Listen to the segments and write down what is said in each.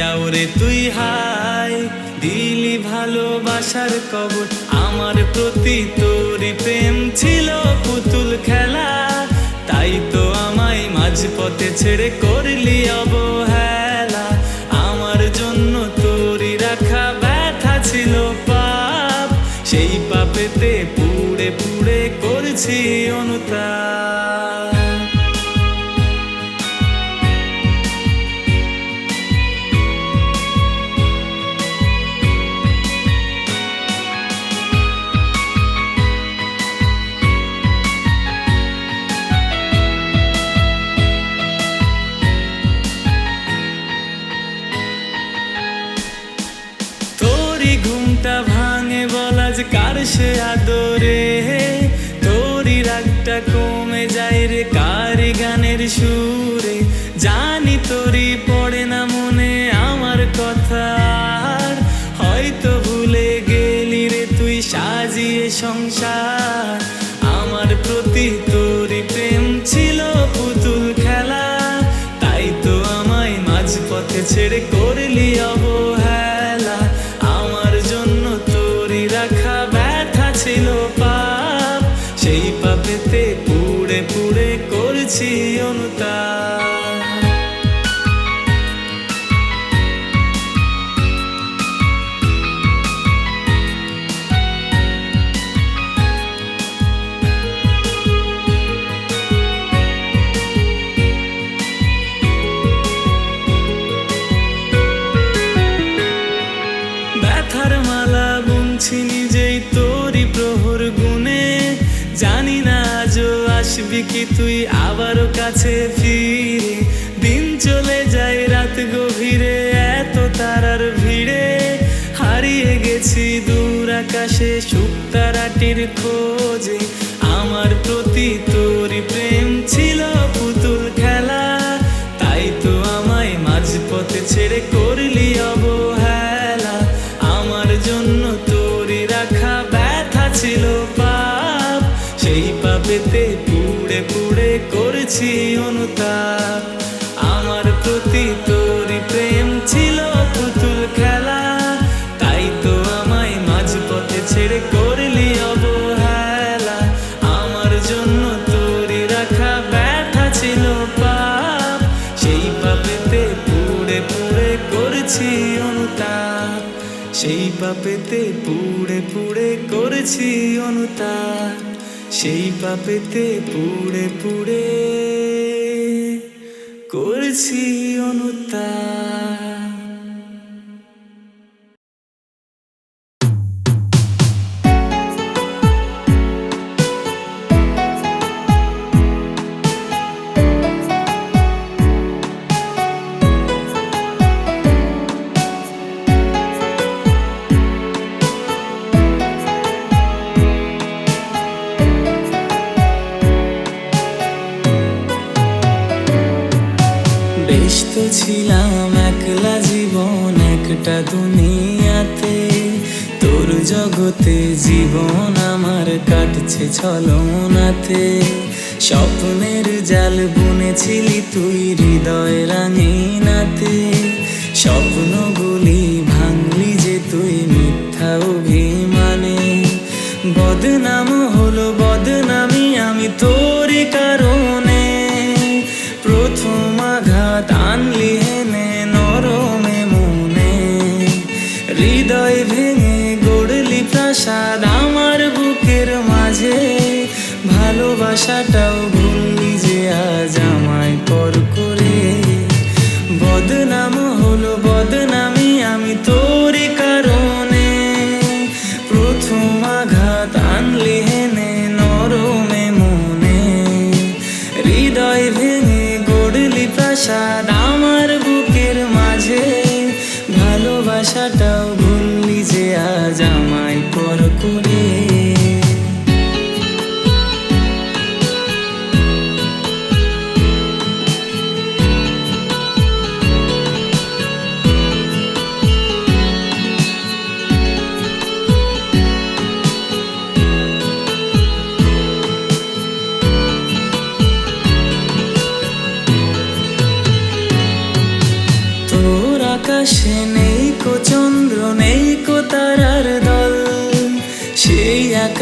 কথা দিয়া ওরে তুই হাই, দিলি ভালোবাসার কবর। আমার প্রতি তোরই প্রেম ছিল পুতুল খেলা, তাই তো আমায় মাঝপথে ছেড়ে করলি অবহেলা। আমার জন্য তোরই রাখা ব্যথা ছিল পাপ, সেই পাপেতে পুড়ে পুড়ে করছি অনুতাপ। সে আদরে তোরই রাগটা কমে যায় রে। কার গানের সুরে? আসবি কি তুই আবারও কাছে ফিরে? দিন চলে যায়, রাত গভীরে, এত তারার ভিড়ে। হারিয়ে গেছি দূর আকাশে শুক্তারাটির খোঁজে। আমার প্রতি তোরই প্রেম ছিল পুতুল খেলা। তাই তো আমায় মাঝপথে ছেড়ে করলি অবহেলা। আমার জন্য তোরই রাখা ব্যথা ছিল পাপ। সেই পাপেতে পুড়ে করছি অনুতাপ। আমার প্রতি তোর প্রেম ছিল পুতুল খেলা। তাই তো আমায় মাঝপথে ছেড়ে করলি অবহেলা। আমার জন্য তোরই রাখা ব্যথা ছিল পাপ। সেই পাপেতে পুড়ে পুড়ে করছি অনুতাপ। সেই পাপেতে পুড়ে পুড়ে করেছি অনুতাপ। সেই পাপেতে পুড়ে পুড়ে করছি অনুতাপ। জীবন আমার কাটছে ছলনাতে। স্বপ্নের জাল বুনেছিলি তুই হৃদয় রাঙিনাতে। স্বপ্নগুলি ভাঙলি যে তুই মিথ্যা অভিমানে। বদনাম হলো বদনামি আমি তোরই shadow.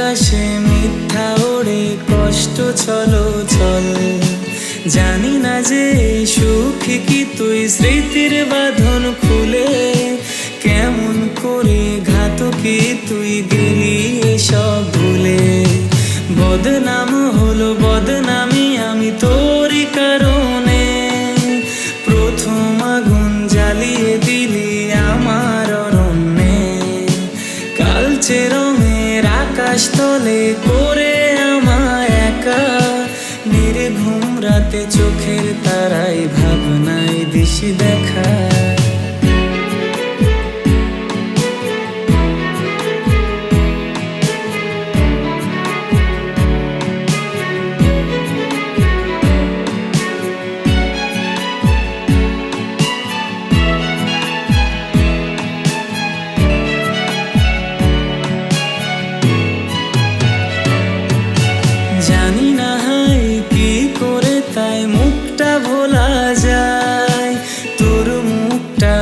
আকাশে মিথ্যা ওড়ে কষ্ট, চলো, চল। জানি না যে সুখে কি তুই স্মৃতির বাঁধন খুলে, কেমন করে ঘাতকে তুই গেলি এসব ভুলে। বদনাম হলো বদনামি, আমি তোরই কারণে। আকাশ তলে করে আমায় একা। নির্ঘুম রাতে চোখের তারাই ভাবনায় দিশি দেখা। জানি না হাই কি করে তাই মুখটা ভোলা যায়? তোর মুখটা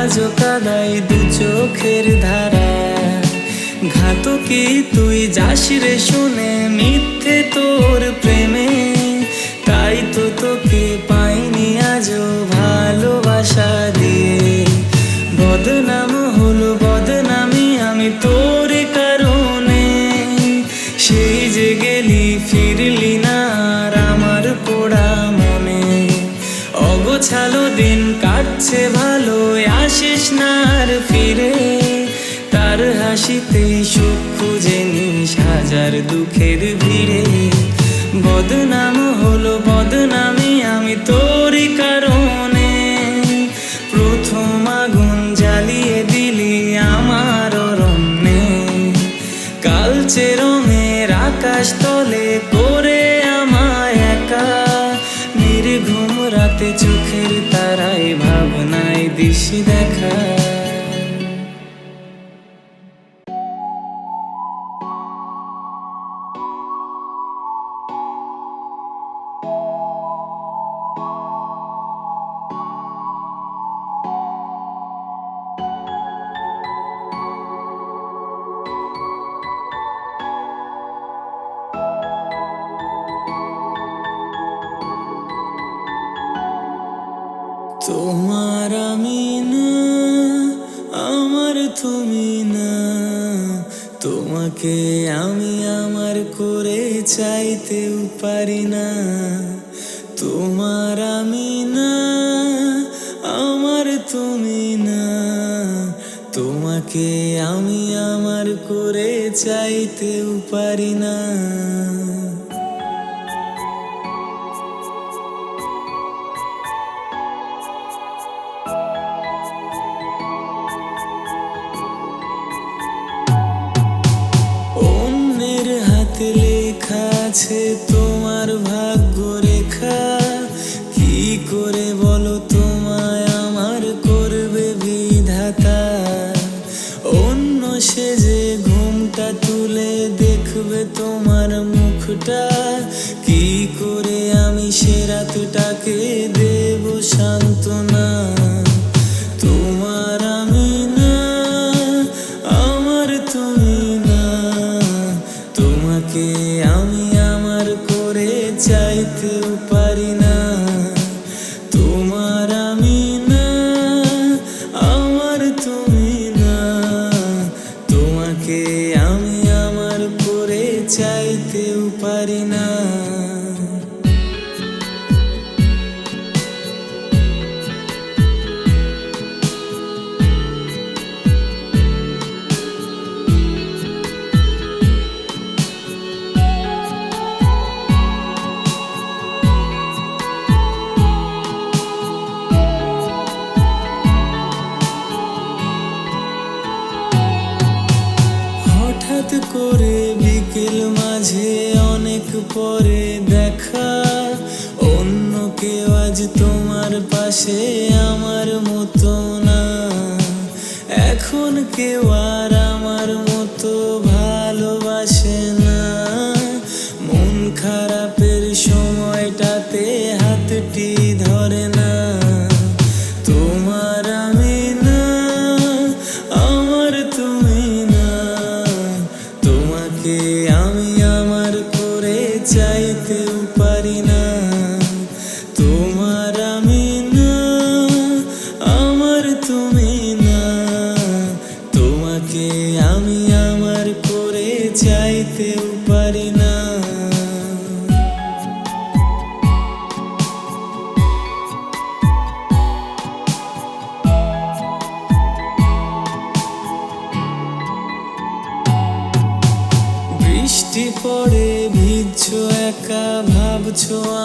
আজও কাদাই দু চোখের ধারা ঘাতকি তুই যাস রে শুনে। দুঃখের তোমার আমি না, আমার তুমি না। তোমাকে আমি আমার করে চাইতেও পারি না। তোমার আমি না, আমার তুমি না। তোমাকে আমি আমার করে চাইতেও পারি না। তোমার হাতটি ধরে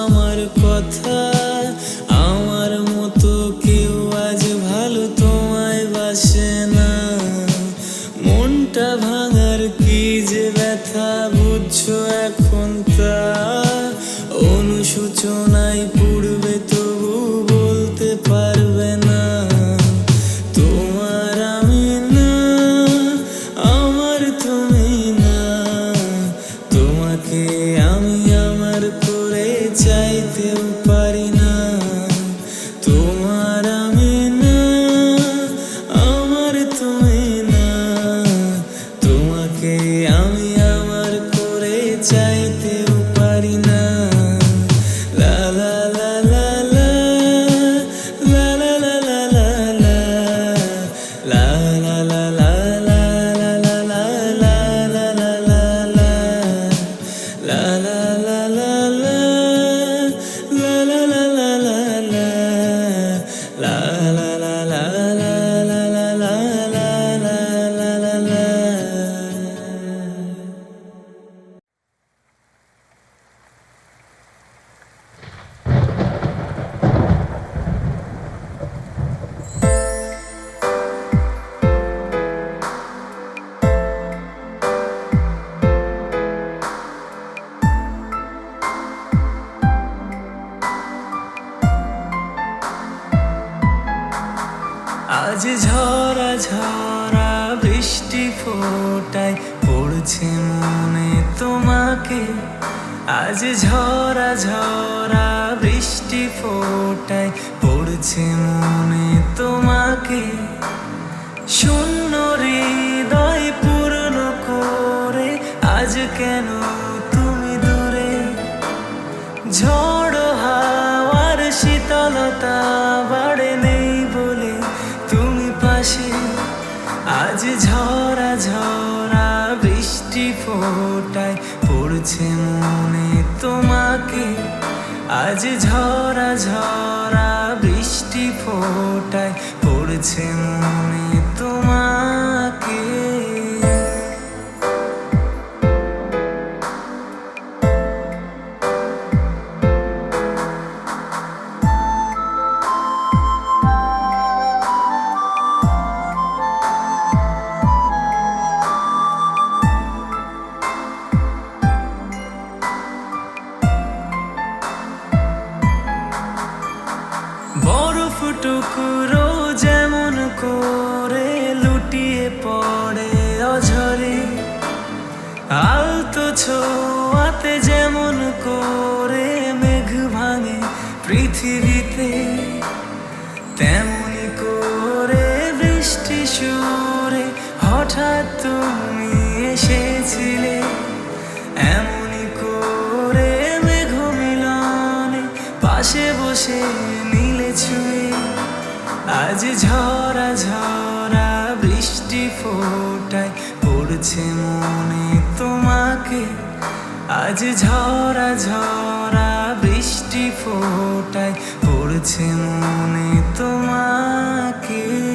আমার কথা। la আজ ঝরা ঝরা বৃষ্টি ফোটায় পড়ছে মনে তোমাকে। আজ ঝরা ঝরা বৃষ্টি ফোটায় পড়ছে মনে তোমাকে। শূন্য হৃদয় পূর্ণ করে আজ কেন ঝরা ঝরা বৃষ্টি ফোটায় পড়ছে মনে তোমাকে। আজ ঝরা ঝরা বৃষ্টি ফোটায় পড়ছে মনে পৃথিবীতে তেমনি করে বৃষ্টি সুরে হঠাৎ তুমি এসেছিলে। এমনি করে মেঘ মিলনে পাশে বসে নীলে ছুঁয়ে আজ ঝরা ঝরা বৃষ্টি ফোটায় পড়ছে মনে তোমাকে। আজ ঝরা ঝরা বৃষ্টি ফোটায় পড়ছে মনে তোমাকে।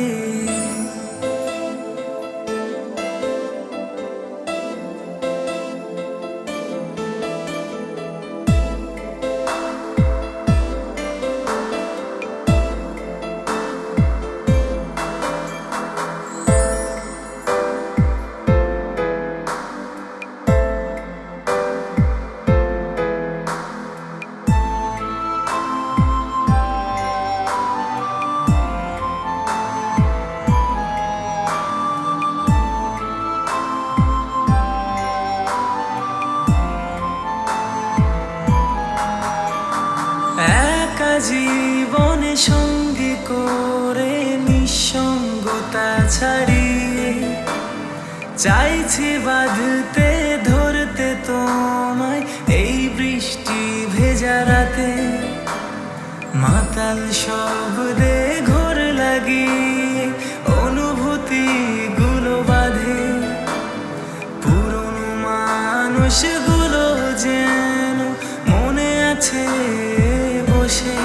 মাতাল শব্দে ঘোর লাগিয়ে অনুভূতি গুলো বাঁধে। পুরনো মানুষগুলো যেন মনে আছে বসে।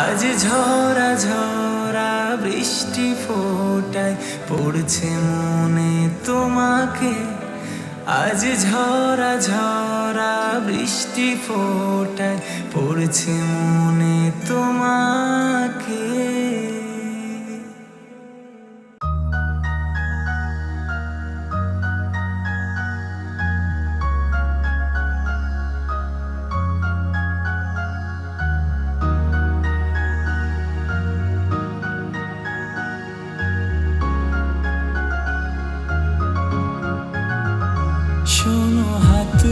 আজ ঝরা ঝরা বৃষ্টি ফোটায় পড়ছে মনে তোমাকে। আজ ঝরা ঝরা বৃষ্টি ফোটায় পড়ছে মনে তোমাকে।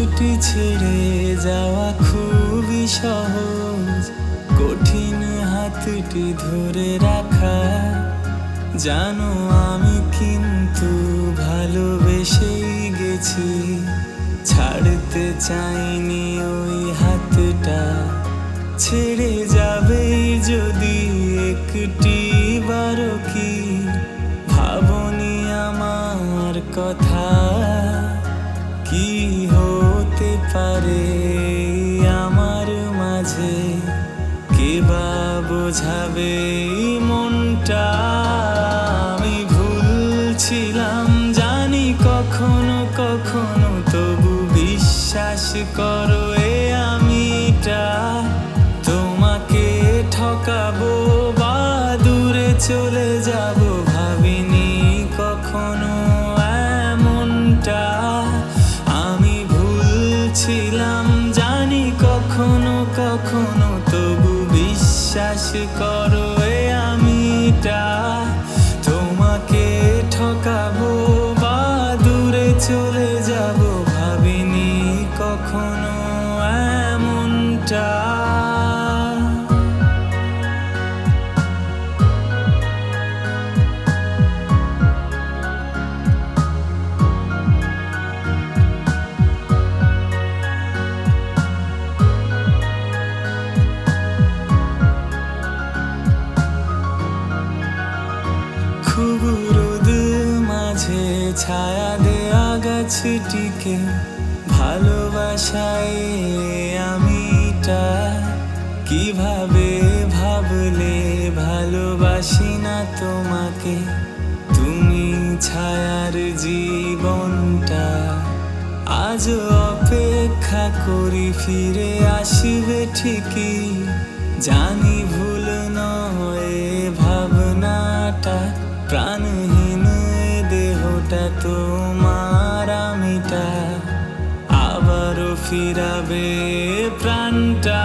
হাতটি ছেড়ে যাওয়া খুবই সহজ। কঠিন হাতটি ধরে রাখা। জানো আমি কিন্তু ভালোবেসেই গেছি। ছাড়তে চাইনি ওই হাতটা। ছেড়ে যাবে যদি একটি বারো কি। ভাবনি আমার কথা। পারে আমার মাঝে। কে বা বোঝাবে মনটা? আমি ভুলছিলাম, জানি কখনো কখনো, তবু বিশ্বাস করো এ আমিটা। তোমাকে ঠকাবো বা দূরে চলে যাব বিশ্বাস করো এ গাছটিকে ভালোবাসায় আমিটা। কীভাবে ভাবলে ভালোবাসি না তোমাকে? তুমি ছায়ার জীবনটা আজ অপেক্ষা করি, ফিরে আসবে ঠিকই। জানি ফিরাবে প্রাণটা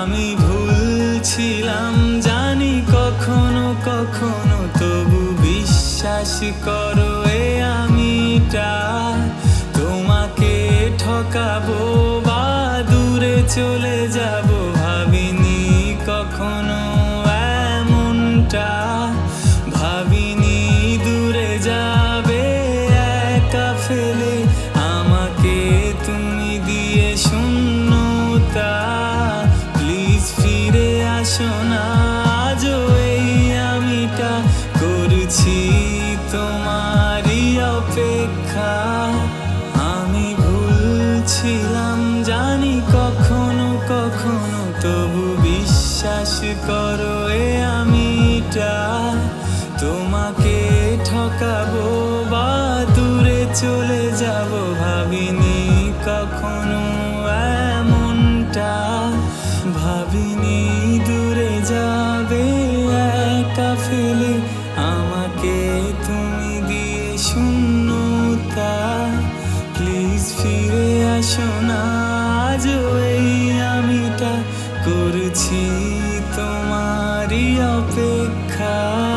আমি ভুলছিলাম, জানি কখনো কখনো তবু বিশ্বাস করো এ আমিটা। তোমাকে ঠকাবো বা দূরে চলে যাব। অপেক্ষা এক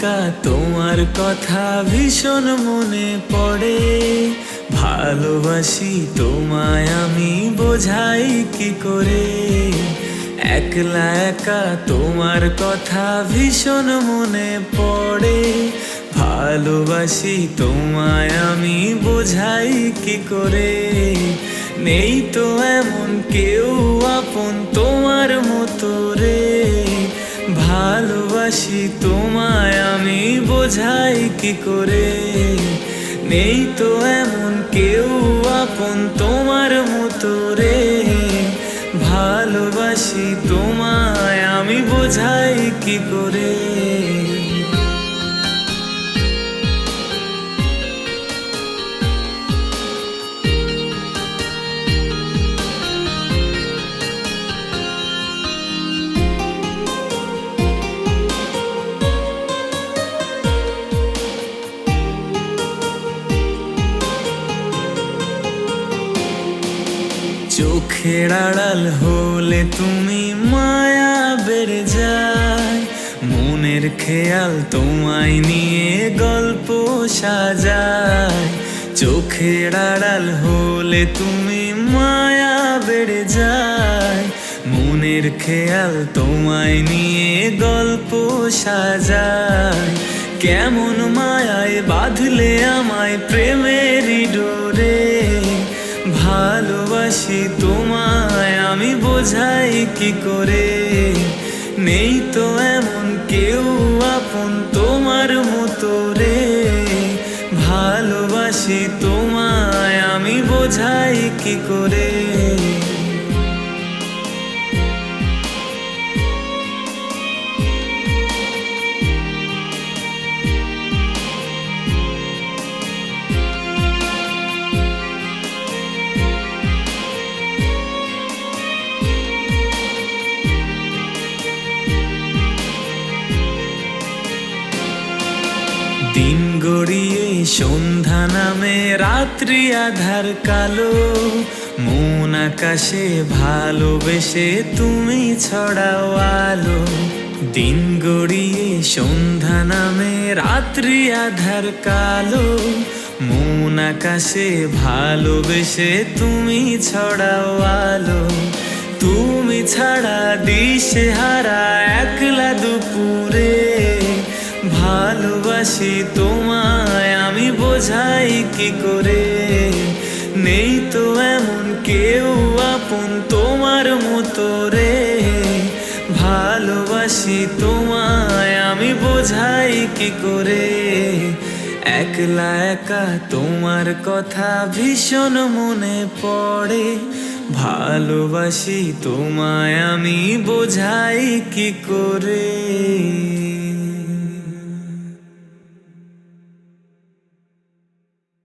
একা, তোমার কথা ভীষণ মনে পড়ে। ভালোবাসি তোমায়, আমি বোঝাই কি করে? একলা একা, তোমার কথা ভীষণ মনে পড়ে। ভালোবাসি তোমায়, আমি বোঝাই কি করে? নেই তো এমন কেউ আপন তোমার মতো রে। ভালোবাসি তোমায়, আমি বোঝাই কি করে? নেই তো এমন কেউ আপন তোমার মতো রে। ভালোবাসি তোমায়, আমি বোঝাই কি করে? চোখের আড়াল হলে তুমি মায়া বেড়ে যায়। মনের খেয়াল তোমায় নিয়ে গল্প সাজায়। চোখের আড়াল হলে তুমি মায়া বেড়ে যায়। মনের খেয়াল তোমায় নিয়ে গল্প সাজায়। কেমন মায়ায় বাঁধলে আমায় প্রেমেরই ডোরে। ভালোবাসি তোমায়, আমি বোঝাই কি করে? নেই তো এমন কেউ আপন তোমার মতো রে। ভালোবাসি তোমায়, আমি বোঝাই কি করে? রাত্রি আধার কালো, মন আকাশে ভালোবেসে তুমি ছড়াও আলো। দিন গড়িয়ে সন্ধ্যা নামে রাত্রি আধার কালো, মন আকাশে ভালোবেসে তুমি ছড়াও আলো। তুমি ছাড়া দিশে হারা একলা দুপুরে। ভালোবাসি তোমায়, আমি বোঝাই কি করে? নেই তো এমন কেউ আপন তোমার মতো রে। ভালোবাসি তোমায়, আমি বোঝাই কি করে? একলা একা তোমার কথা ভীষণ মনে পড়ে। ভালোবাসি তোমায়, আমি বোঝাই কি করে?